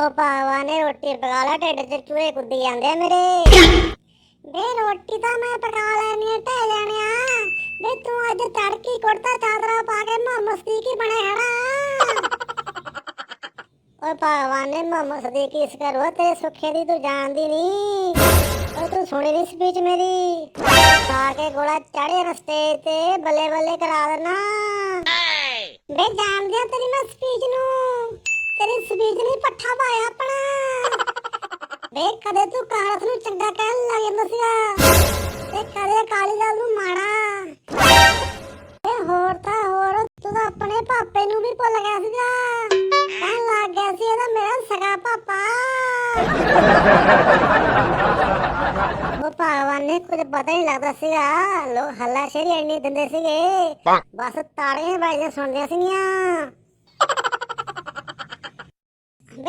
ਉਹ ਭਗਵਾਨ ਨੇ ਰੋਟੀ ਪਕਾ ਲਾ ਢਿੱਡ 'ਚ ਚੂਹੇ ਕੁੱਦੀ ਜਾਂਦੇ ਆ ਮੇਰੇ। ਬੇ ਰੋਟੀ ਤਾਂ ਮੈਂ ਪਕਾ ਲੈਣੀ ਆ ਟਹਿ ਜਾਣਿਆ ਬੇ ਤੂੰ ਅੱਜ ਤੜਕੀ ਕੁੜਤਾ ਚਾਦਰਾ ਪਾ ਕੇ ਮੁਹੰਮਦ ਕੀ ਬਣੇ ਖੜਾ ਓਏ ਭਗਵਾਨ ਨੇ ਮੁਹੰਮਦ ਸਦੀਕੀ ਇਸ ਕਰੋ ਤੇਰੇ ਸੁੱਖੇ ਦੀ ਤੂੰ ਜਾਣਦੀ ਨਹੀਂ। ਓਏ ਤੂੰ ਸੁਣੀ ਨਹੀਂ ਸਪੀਚ ਮੇਰੀ। ਖਾ ਕੇ ਗੋਲਾ ਚੜੇ ਰਸਤੇ ਤੇ ਬੱਲੇ ਬੱਲੇ ਕਰਾ ਦੇਣਾ ਬੇ ਜਾਣਦੇ ਆ ਤੇਰੀ ਮੈਂ ਸਪੀਚ ਨੂੰ। ਪੱਠਾ ਪਾਇਆ ਆਪਣਾ। ਬੇ ਕਦੇ ਤੂੰ ਕਾਲਸ ਨੂੰ ਚੰਗਾ ਕਹਿਣ ਲੱਗ ਜਾਂਦਾ ਸੀਗਾ। ਤੇ ਕਦੇ ਕਾਲੀ ਦਾਲ ਨੂੰ ਮਾੜਾ। ਤੇ ਹੋਰ ਤਾਂ ਹੋਰ ਤੂੰ ਤਾਂ ਆਪਣੇ ਪਾਪੇ ਨੂੰ ਵੀ ਭੁੱਲ ਗਿਆ ਸੀਗਾ। ਕਹਿਣ ਲੱਗ ਗਿਆ ਸੀ ਇਹਦਾ ਮੇਰਾ ਸਗਾ ਪਾਪਾ। ਭਗਵਾਨ ਨੇ ਕੁਝ ਪਤਾ ਹੀ ਲੱਗਦਾ ਸੀਗਾ। ਲੋਕ ਹੱਲਾ ਸ਼ੇਰੀ ਇੰਨੀ ਦਿੰਦੇ ਸੀਗੇ। ਬਸ ਤਾੜੀਆਂ ਬਾਈਆਂ ਸੁਣਦੀਆਂ ਸੀਗੀਆਂ।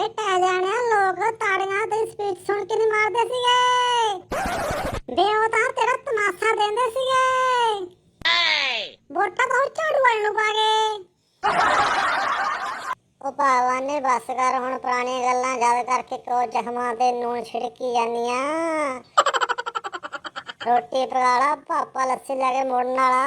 ਬੇਟਾ ਜਾਣਿਆ ਲੋਕ ਤਾੜੀਆਂ ਤੇ ਸਪੀਚ ਸੁਣ ਕੇ ਨਹੀਂ ਮਾਰਦੇ ਸੀਗੇ। ਬੇ ਉਹ ਤਾਂ ਤੇਰਾ ਤਮਾਸ਼ਾ ਦਿੰਦੇ ਸੀਗੇ। ਵੋਟਾਂ ਤਾਂ ਝਾੜੂ ਵਾਲੇ ਨੂੰ ਪਾ ਗਏ ਉਹ ਭਗਵਾਨ ਨੇ ਬਸ ਕਰ, ਹੁਣ ਪੁਰਾਣੀਆਂ ਗੱਲਾਂ ਯਾਦ ਕਰਕੇ ਕੋ ਜ਼ਖਮਾਂ ਤੇ ਨੂਨ ਛਿੜਕੀ ਜਾਂਦੀਆਂ। ਰੋਟੀ ਪਕਾਲਾ ਪਾਪਾ ਲੱਸੀ ਲੈ ਕੇ ਮੁੜਨ ਵਾਲਾ।